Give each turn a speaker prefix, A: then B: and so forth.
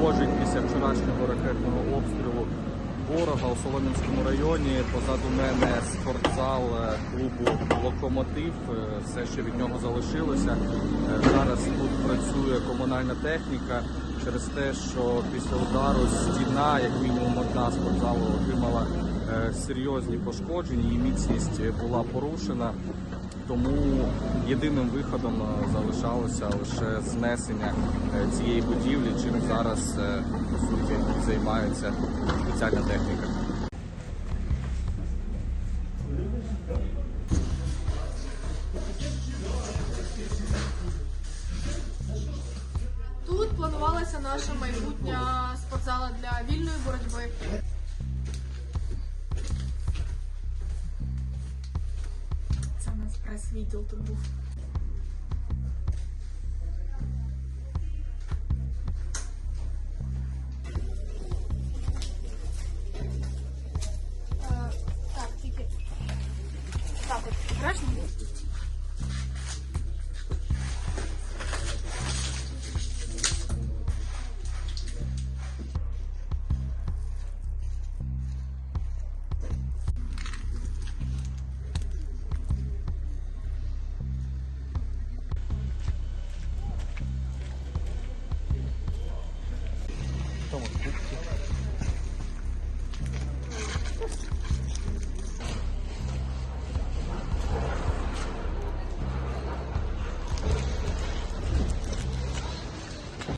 A: пошкоджень після вчорашнього ракетного обстрілу ворога у Солом'янському районі. Позаду мене спортзал е, клубу Локомотив. Е, Все, що від нього залишилося. Е, Зараз тут працює комунальна техніка через те, що після удару стіна, як мінімум одна спортзалу, отримала серйозні пошкодження. Її міцність була порушена. Тому єдиним виходом е, залишалося лише знесення е, цієї будівлі, чим зараз е, по суті займається спеціальна техніка.
B: Тут планувалася наша майбутня спортзала для вільної боротьби. Це у нас прес-відділ тут був. Е, Так, тільки. Так, от, обережно. 这么直接